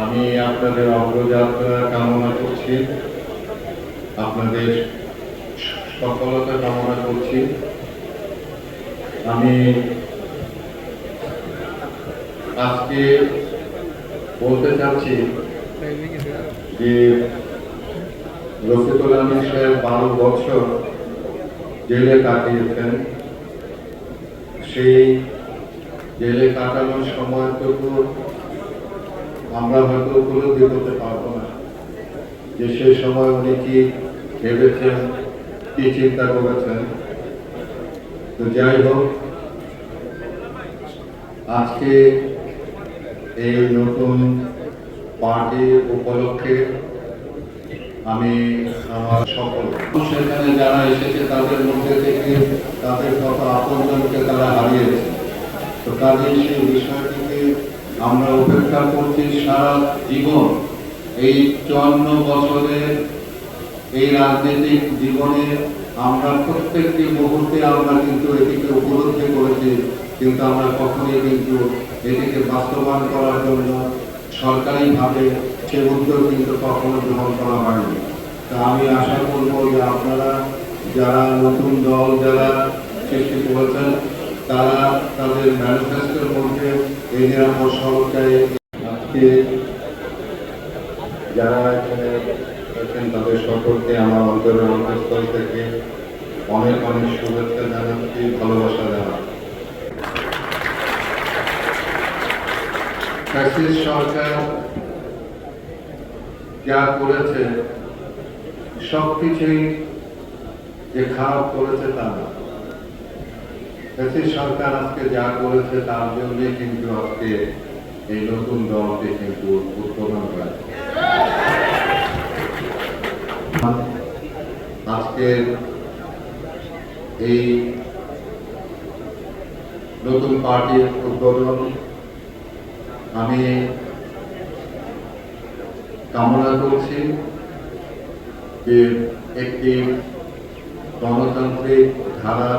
আমি আপনাদের অগ্রযাত্রা কামনা করছি। আপনাদের সফলতা কামনা করছি। আমি আজকে বলতে চাচ্ছি যে রফিকুল আলম সাহেব বারো বছর জেলে কাটিয়েছেন। সেই জেলে কাটানোর সময়টুকু আমরা হয়তো উপলব্ধি করতে পারব না। যে সেই সময় উনি কি ভেবেছেন, কি চিন্তা করেছেন? তো যাই হোক, আজকে এই নতুন পার্টি উপলক্ষে আমি আমার সকল সেখানে যারা এসেছে, তাদের মধ্যে থেকে তাদের কত আপনজনকে তারা হারিয়েছে। তো কাজেই সেই বিষয়টিকে আমরা উপেক্ষা করছি সারা জীবন। এই চুয়ান্ন বছরের এই রাজনৈতিক জীবনে আমরা প্রত্যেকটি মুহূর্তে আমরা কিন্তু এটিকে উপলব্ধি করেছি, কিন্তু আমরা কখনোই কিন্তু এটিকে বাস্তবায়ন করার জন্য সরকারিভাবে সে উদ্যোগ কিন্তু কখনো গ্রহণ করা হয়নি। তা আমি আশা করব যে আপনারা, যারা নতুন দল যারা সৃষ্টি করেছেন তারা তাদের ম্যানিফেস্টোর মধ্যে এই নিরাপদ সড়কটায় আজকে যারা এখানে আছেন তাদের সকলকে আমার অন্তরের অন্তঃস্থল থেকে অনেক অনেক শুভেচ্ছা জানাচ্ছি, ভালোবাসা জানাচ্ছি। সরকার যা করেছে, সবকিছুই যে খারাপ করেছে তা না। ফ্যাসিস্ট সরকার আজকে যা করেছে তার জন্যই কিন্তু আজকে এই নতুন দলটি কিন্তু উদ্বোধন হয়েছে আজকের এই নতুন পার্টির উদ্বোধন আমি কামনা করছি যে একটি গণতান্ত্রিক ধারা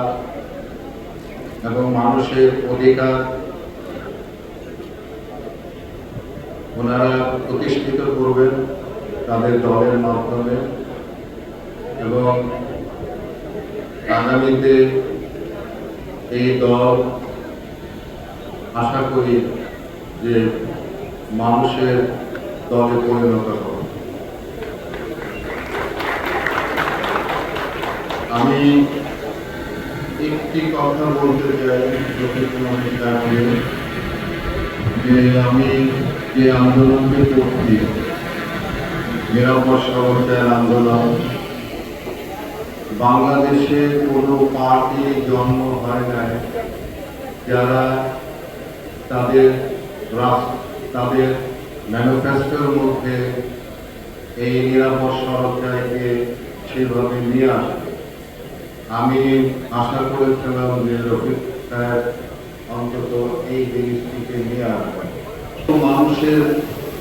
এবং মানুষের অধিকার ওনারা প্রতিষ্ঠিত করবেন তাদের দলের মাধ্যমে এবং আগামীতে এই দল আশা করি যে মানুষের দলে পরিণত হবে। আমি একটি কথা বলতে চাই যে আমি যে আন্দোলনকে করছি নিরাপদ আন্দোলন, বাংলাদেশে কোনো পার্টি জন্ম হয় নাই যারা তাদের তাদের ম্যানিফেস্টোর মধ্যে এই নিরাপদ সড়কটাকে সেভাবে নিয়ে আসে। আমি আশা করেছিলাম যে রফিক অন্তত এই জিনিসটিকে নিয়ে আসবেন। মানুষের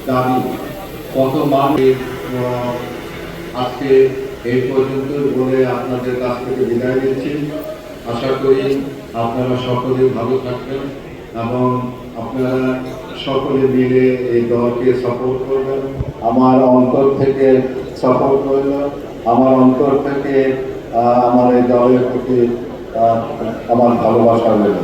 দাবি, কত আজকে এই পর্যন্ত বলে আপনাদের কাছ থেকে বিদায় নিচ্ছি। আশা করি আপনারা সকলে ভালো থাকবেন এবং আপনারা সকলে মিলে এই দলকে সাপোর্ট করবেন। আমার অন্তর থেকে সাপোর্ট করবেন আমার অন্তর থেকে আমার এই দলের প্রতি আমার ভালোবাসা রইল।